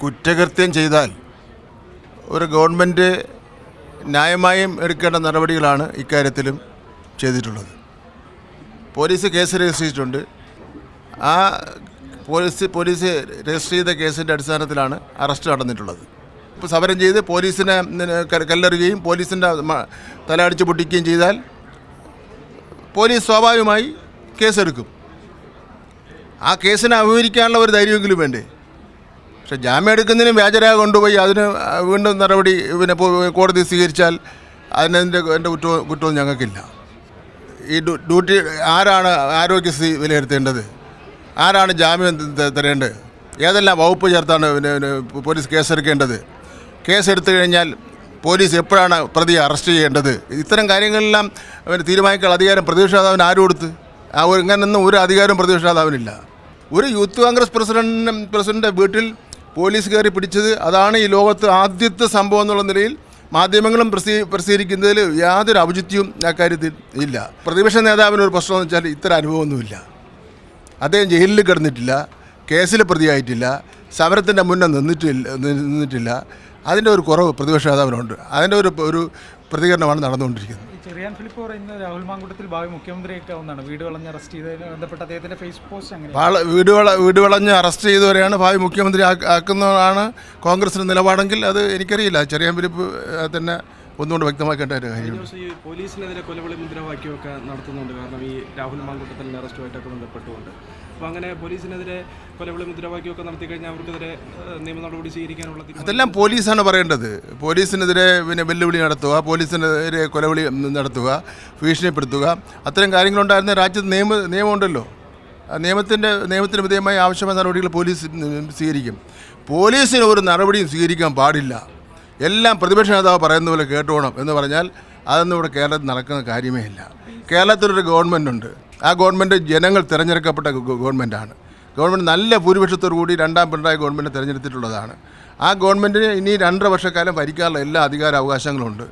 കുറ്റകൃത്യം ചെയ്താൽ ഒരു ഗവൺമെന്റ് ന്യായമായും എടുക്കേണ്ട നടപടികളാണ് ഇക്കാര്യത്തിലും ചെയ്തിട്ടുള്ളത്. പോലീസ് കേസ് രജിസ്റ്റർ ചെയ്തിട്ടുണ്ട് ആ പോലീസ് പോലീസ് രജിസ്റ്റർ ചെയ്ത കേസിന്റെ അടിസ്ഥാനത്തിലാണ് അറസ്റ്റ് നടന്നിട്ടുള്ളത്. ഇപ്പോൾ സമരം ചെയ്ത് പോലീസിനെ കല്ലെറിയുകയും പോലീസിന്റെ അടിച്ച് പൊട്ടിക്കുകയും ചെയ്താൽ പോലീസ് സ്വാഭാവികമായി കേസെടുക്കും. ആ കേസിനെ അഭിമുഖിക്കാനുള്ള ഒരു ധൈര്യമെങ്കിലും വേണ്ടേ? പക്ഷെ ജാമ്യം എടുക്കുന്നതിന് വ്യാജരേഖ കൊണ്ടുപോയി അതിന് വീണ്ടും നടപടി പിന്നെ കോടതി സ്വീകരിച്ചാൽ അതിനെതിന്റെ എന്റെ കുറ്റവും കുറ്റവും ഞങ്ങൾക്കില്ല. ഈ ഡ്യൂ- ഡ്യൂട്ടി ആരാണ് ആരോഗ്യസ്ഥിതി വിലയിരുത്തേണ്ടത്? ആരാണ് ജാമ്യം തരേണ്ടത്? ഏതെല്ലാം വകുപ്പ് ചേർത്താണ് പിന്നെ പോലീസ് കേസെടുക്കേണ്ടത്? കേസെടുത്തു കഴിഞ്ഞാൽ പോലീസ് എപ്പോഴാണ് പ്രതിയെ അറസ്റ്റ് ചെയ്യേണ്ടത്? ഇത്തരം കാര്യങ്ങളെല്ലാം അവന് തീരുമാനിക്കാനുള്ള അധികാരം പ്രതിപക്ഷാതാവിന് ആരും കൊടുത്ത്? ആ ഒരു ഇങ്ങനൊന്നും ഒരു അധികാരവും പ്രതിപക്ഷാതാവിനില്ല. ഒരു യൂത്ത് കോൺഗ്രസ് പ്രസിഡന്റിന് പ്രസിഡന്റ് വീട്ടിൽ പോലീസ് കയറി പിടിച്ചത് അതാണ് ഈ ലോകത്ത് ആദ്യത്തെ സംഭവം എന്നുള്ള നിലയിൽ മാധ്യമങ്ങളും പ്രസീ പ്രസിദ്ധീകരിക്കുന്നതിൽ യാതൊരു ഔചിത്യവും അക്കാര്യത്തിൽ ഇല്ല. പ്രതിപക്ഷ നേതാവിന് ഒരു പ്രശ്നം എന്ന് വെച്ചാൽ ഇത്തരം അനുഭവമൊന്നുമില്ല. അദ്ദേഹം ജയിലിൽ കിടന്നിട്ടില്ല കേസിൽ പ്രതിയായിട്ടില്ല സമരത്തിന്റെ മുന്നേ നിന്നിട്ടില്ല നിന്നിട്ടില്ല. അതിന്റെ ഒരു കുറവ് പ്രതിപക്ഷ നേതാവിനുണ്ട്. അതിന്റെ ഒരു ഒരു പ്രതികരണമാണ് നടന്നുകൊണ്ടിരിക്കുന്നത്. ചെറിയാൻ ഫിലിപ്പ് പറയുന്ന രാഹുൽ മാങ്കുട്ടത്തിൽ ഭാവി മുഖ്യമന്ത്രിയൊക്കെ ഒന്നാണ് വീട് വളഞ്ഞ് അറസ്റ്റ് ചെയ്തതിന് ബന്ധപ്പെട്ട അദ്ദേഹത്തിന്റെ ഫേസ് പോസ്റ്റ് അങ്ങനെ. വീട് വള വീട് വളഞ്ഞ് അറസ്റ്റ് ചെയ്തവരെയാണ് ഭാവി മുഖ്യമന്ത്രി ആക്കുന്നതാണ് കോൺഗ്രസിന്റെ നിലപാടെങ്കിൽ അത് എനിക്കറിയില്ല. ചെറിയാൻ ഫിലിപ്പ് തന്നെ ഒന്നുകൊണ്ട് വ്യക്തമാക്കേണ്ട ഒരു കാര്യം. ഈ പോലീസിനെതിരെ കൊലവിളി മുദ്രാവാക്യമൊക്കെ നടത്തുന്നുണ്ട്. കാരണം ഈ രാഹുൽ മാങ്കൂട്ടത്തിൽ അറസ്റ്റുമായിട്ടൊക്കെ ബന്ധപ്പെട്ടുകൊണ്ട്. അപ്പോൾ അങ്ങനെ പോലീസിനെതിരെ കൊലവിളി മുദ്രാവാക്യമൊക്കെ നടത്തി കഴിഞ്ഞാൽ അവർക്കെതിരെ നിയമ നടപടി സ്വീകരിക്കാനുള്ള അതെല്ലാം പോലീസാണ് പറയേണ്ടത്. പോലീസിനെതിരെ പിന്നെ വെല്ലുവിളി നടത്തുക പോലീസിനെതിരെ കൊലവിളി നടത്തുക ഭീഷണിപ്പെടുത്തുക. അത്തരം കാര്യങ്ങളുണ്ടായിരുന്ന രാജ്യത്ത് നിയമ നിയമമുണ്ടല്ലോ. നിയമത്തിന്റെ നിയമത്തിന് വിധേയമായ ആവശ്യമായ നടപടികൾ പോലീസ് സ്വീകരിക്കും. പോലീസിന് ഒരു നടപടിയും സ്വീകരിക്കാൻ പാടില്ല. എല്ലാം പ്രതിപക്ഷ നേതാവ് പറയുന്ന പോലെ കേട്ടോണം എന്ന് പറഞ്ഞാൽ അതൊന്നും ഇവിടെ കേരളത്തിൽ നടക്കുന്ന കാര്യമേ ഇല്ല. കേരളത്തിലൊരു ഗവൺമെന്റ് ഉണ്ട്. ആ ഗവൺമെന്റ് ജനങ്ങൾ തിരഞ്ഞെടുക്കപ്പെട്ട ഗവൺമെന്റാണ് ഗവൺമെന്റ് നല്ല ഭൂരിപക്ഷത്തോടു കൂടി രണ്ടാം പിണറായി ഗവൺമെന്റ് തിരഞ്ഞെടുത്തിട്ടുള്ളതാണ്. ആ ഗവൺമെന്റിന് ഇനി രണ്ടര വർഷക്കാലം ഭരിക്കാനുള്ള എല്ലാ അധികാര അവകാശങ്ങളുണ്ട്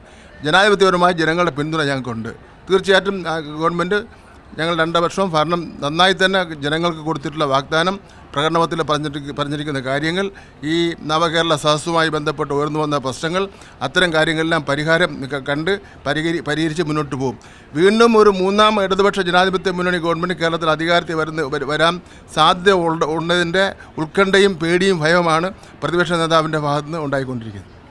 ജനാധിപത്യപരമായ ജനങ്ങളുടെ പിന്തുണ ഞങ്ങൾക്കുണ്ട്. തീർച്ചയായിട്ടും ഗവൺമെന്റ് ഞങ്ങൾ രണ്ട് വർഷവും ഭരണം നന്നായി തന്നെ ജനങ്ങൾക്ക് കൊടുത്തിട്ടുള്ള വാഗ്ദാനം പ്രകടനത്തിൽ പറഞ്ഞിട്ട് പറഞ്ഞിരിക്കുന്ന കാര്യങ്ങൾ ഈ നവകേരള സദസ്സുമായി ബന്ധപ്പെട്ട് ഉയർന്നു വന്ന പ്രശ്നങ്ങൾ അത്തരം കാര്യങ്ങളെല്ലാം പരിഹാരം കണ്ട് പരിഹരി പരിഹരിച്ച് മുന്നോട്ട് പോകും. വീണ്ടും ഒരു മൂന്നാം ഇടതുപക്ഷ ജനാധിപത്യ മുന്നണി ഗവൺമെന്റ് കേരളത്തിൽ അധികാരത്തിൽ വരുന്ന വര- വരാൻ സാധ്യത ഉള്ള- ഉള്ളതിന്റെ ഉത്കണ്ഠയും പേടിയും ഭയവുമാണ് പ്രതിപക്ഷ നേതാവിന്റെ ഭാഗത്തുനിന്ന് ഉണ്ടായിക്കൊണ്ടിരിക്കുന്നത്.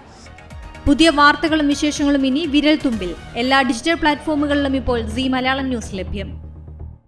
പുതിയ വാർത്തകളും വിശേഷങ്ങളും ഇനി വിരൽ തുമ്പിൽ എല്ലാ ഡിജിറ്റൽ പ്ലാറ്റ്ഫോമുകളിലും ഇപ്പോൾ സി മലയാളം ന്യൂസ് ലഭ്യം.